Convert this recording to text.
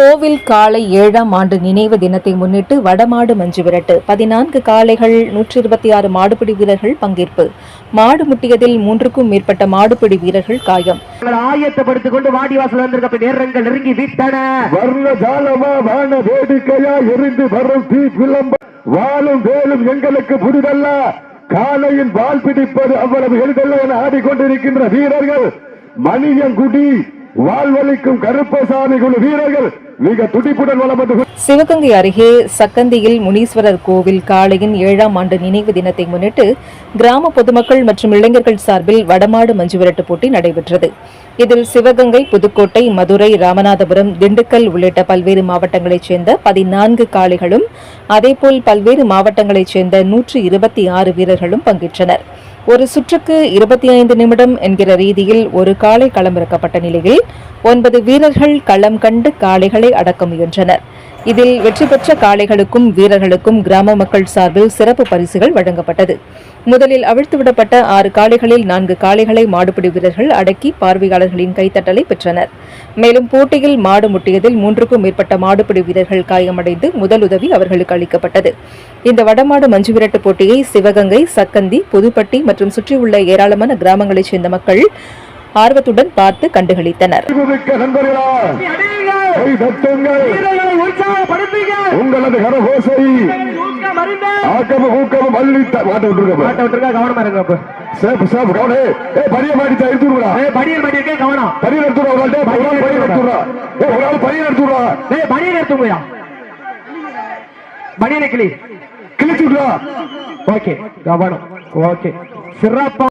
கோவில் காளை ஏழாம் ஆண்டு நினைவு தினத்தை முன்னிட்டு வடமாடு மஞ்சு விரட்டு. பதினான்கு காளைகள் நூற்றி இருபத்தி ஆறு மாடுபிடி வீரர்கள் பங்கேற்பு. மாடு முட்டியதில் மூன்றுக்கும் மேற்பட்ட மாடுபிடி வீரர்கள் காயம். ஆயத்தப்படுத்திக் கொண்டு வாடி வாசல் வந்திருக்க நேரங்கள் நெருங்கி விட்டன. வர்ண ஜாலமா வான வேடிக்கையா எரிந்து வரும் தீ விளம்ப வாழும் வேலும் எங்களுக்கு புதிதல்ல. காலையின் வால் பிடிப்பது அவ்வளவு எளிதல்ல என ஆடிக்கொண்டிருக்கின்ற வீரர்கள். மணியங்குடி வாழ்வழிக்கும் கருப்பசாமி குழு வீரர்கள் சிவகங்கை அருகே சக்கந்தியில் முனீஸ்வரர் கோவில் காளையின் ஏழாம் ஆண்டு நினைவு தினத்தை முன்னிட்டு கிராம பொதுமக்கள் மற்றும் இளைஞர்கள் சார்பில் வடமாடு மஞ்சு விரட்டு போட்டி நடைபெற்றது. இதில் சிவகங்கை புதுக்கோட்டை மதுரை ராமநாதபுரம் திண்டுக்கல் உள்ளிட்ட பல்வேறு மாவட்டங்களைச் சேர்ந்த பதினான்கு காளைகளும் அதேபோல் பல்வேறு மாவட்டங்களைச் சேர்ந்த நூற்று இருபத்தி ஆறு வீரர்களும் பங்கேற்றனர். ஒரு சுற்றுக்கு இருபத்தி ஐந்து நிமிடம் என்கிற ரீதியில் ஒரு காளை களமிறக்கப்பட்ட நிலையில் ஒன்பது வீரர்கள் களம் கண்டு காளைகளை அடக்க முயன்றனர். இதில் வெற்றி பெற்ற காளைகளுக்கும் வீரர்களுக்கும் கிராம மக்கள் சார்பில் சிறப்பு பரிசுகள் வழங்கப்பட்டது. முதலில் அவிழ்த்துவிடப்பட்ட ஆறு காளைகளில் நான்கு காளைகளை மாடுபிடி வீரர்கள் அடக்கி பார்வையாளர்களின் கைத்தட்டலை பெற்றனர். மேலும் போட்டியில் மாடு முட்டியதில் மூன்றுக்கும் மேற்பட்ட மாடுபிடி வீரர்கள் காயமடைந்து முதலுதவி அவர்களுக்கு அளிக்கப்பட்டது. இந்த வடமாடு மஞ்சு விரட்டு போட்டியை சிவகங்கை சக்கந்தி புதுப்பட்டி மற்றும் சுற்றியுள்ள ஏராளமான கிராமங்களைச் சேர்ந்த மக்கள் ஆர்வத்துடன் பார்த்து கண்டுகளித்தனர். மிக்க நண்பர்களா கை தட்டுங்கள் வீரர்களை உற்சாகப்படுத்துங்க. உங்களது கரகோசை ஊக்கம் ஆக்கமும் ஊக்கமும் அள்ளித்த மாட்ட விட்டுருக்க மாட்ட விட்டுருக்கா கவனமா இருங்க அப்ப. சேப்பு சேப்பு கவனே. ஏ பரிய மாடித்தா எடுத்து விடுறா கவனம். ஒரு ஆள். ஏ ஒரு ஆள் எடுத்துங்கயா கிளி. கிழிச்சு விடுறா ஓகே கவனம். ஓகே. சிறப்பா